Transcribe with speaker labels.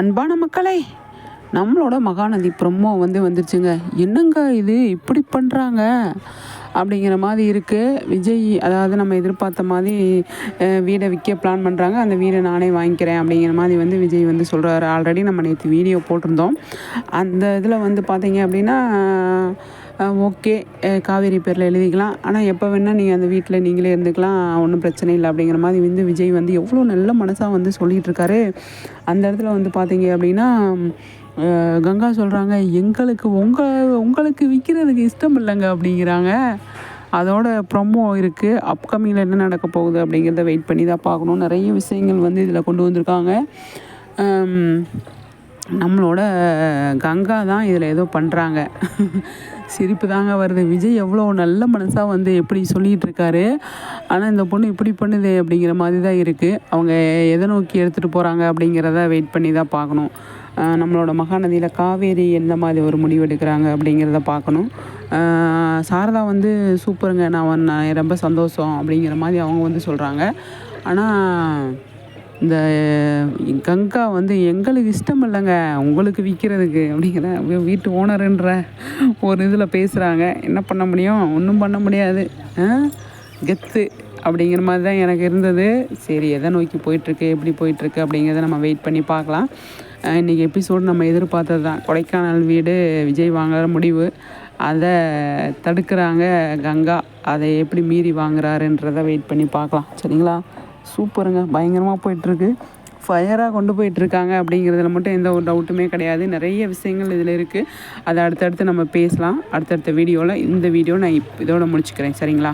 Speaker 1: அன்பான மக்களே நம்மளோட மகாநதி பிரம்மோ வந்து வந்துருச்சுங்க. என்னங்க இது? இப்படி பண்ணுறாங்க அப்படிங்கிற மாதிரி இருக்குது விஜய் அதாவது நம்ம எதிர்பார்த்த மாதிரி வீடை விற்க பிளான் பண்ணுறாங்க அந்த வீடை நானே வாங்கிக்கிறேன் அப்படிங்கிற மாதிரி வந்து விஜய் வந்து சொல்கிறாரு ஆல்ரெடி நம்ம நேற்று வீடியோ போட்டிருந்தோம். அந்த இதில் வந்து பார்த்தீங்க அப்படின்னா ஓகே காவேரி பேரில் எழுதிக்கலாம். ஆனால் எப்போ வேணால் நீங்கள் அந்த வீட்டில் நீங்களே இருந்துக்கலாம். ஒன்றும் பிரச்சனை இல்லை அப்படிங்கிற மாதிரி வந்து விஜய் வந்து எவ்வளோ நல்ல மனசாக வந்து சொல்லிகிட்ருக்காரு அந்த இடத்துல வந்து பார்த்தீங்க அப்படின்னா கங்கா சொல்கிறாங்க எங்களுக்கு உங்கள் உங்களுக்கு விற்கிறதுக்கு இஷ்டம் இல்லைங்க அப்படிங்கிறாங்க. அதோட ப்ரொமோ இருக்குது அப்கமிங்கில் என்ன நடக்க போகுது அப்படிங்கிறத வெயிட் பண்ணி தான் பார்க்கணும். நிறைய விஷயங்கள் வந்து இதில் கொண்டு வந்திருக்காங்க. நம்மளோட கங்கா தான் இதில் ஏதோ பண்ணுறாங்க சிரிப்பு தாங்க வருது. விஜய் எவ்வளோ நல்ல மனசாக வந்து எப்படி சொல்லிகிட்டு இருக்காரு. ஆனால் இந்த பொண்ணு இப்படி பண்ணுது அப்படிங்கிற மாதிரி தான் இருக்குது அவங்க எதை நோக்கி எடுத்துகிட்டு போகிறாங்க அப்படிங்கிறத வெயிட் பண்ணி தான் பார்க்கணும். நம்மளோட மகாநதியில் காவேரி எந்த மாதிரி ஒரு முடிவு எடுக்கிறாங்க அப்படிங்கிறத பார்க்கணும். சாரதா வந்து சூப்பருங்க நான் நான் ரொம்ப சந்தோஷம் அப்படிங்கிற மாதிரி அவங்க வந்து சொல்கிறாங்க ஆனால் இந்த கங்கா வந்து எங்களுக்கு இஷ்டம் இல்லைங்க உங்களுக்கு விற்கிறதுக்கு அப்படிங்கிற வீட்டு ஓனருன்ற ஒரு இதில் பேசுகிறாங்க என்ன பண்ண முடியும்? ஒன்றும் பண்ண முடியாது. கெத்து. அப்படிங்கிற மாதிரி தான் எனக்கு இருந்தது. சரி எதை நோக்கி போயிட்டுருக்கு? எப்படி போயிட்டுருக்கு? அப்படிங்கிறத நம்ம வெயிட் பண்ணி பார்க்கலாம். இன்றைக்கி எபிசோடு நம்ம எதிர்பார்த்தது தான். கொடைக்கானல் வீடு விஜய் வாங்குற முடிவு. அதை தடுக்கிறாங்க கங்கா. அதை எப்படி மீறி வாங்குறாருன்றதை வெயிட் பண்ணி பார்க்கலாம். சரிங்களா? சூப்பருங்க. பயங்கரமாக போயிட்டுருக்கு. ஃபயராக கொண்டு போயிட்டுருக்காங்க அப்படிங்கிறதுல மட்டும் எந்த ஒரு டவுட்டுமே கிடையாது. நிறைய விஷயங்கள் இதில் இருக்குது அதை அடுத்தடுத்து நம்ம பேசலாம். அடுத்தடுத்த வீடியோவில் இந்த வீடியோ நான் இப் இதோட முடிச்சுக்கிறேன். சரிங்களா?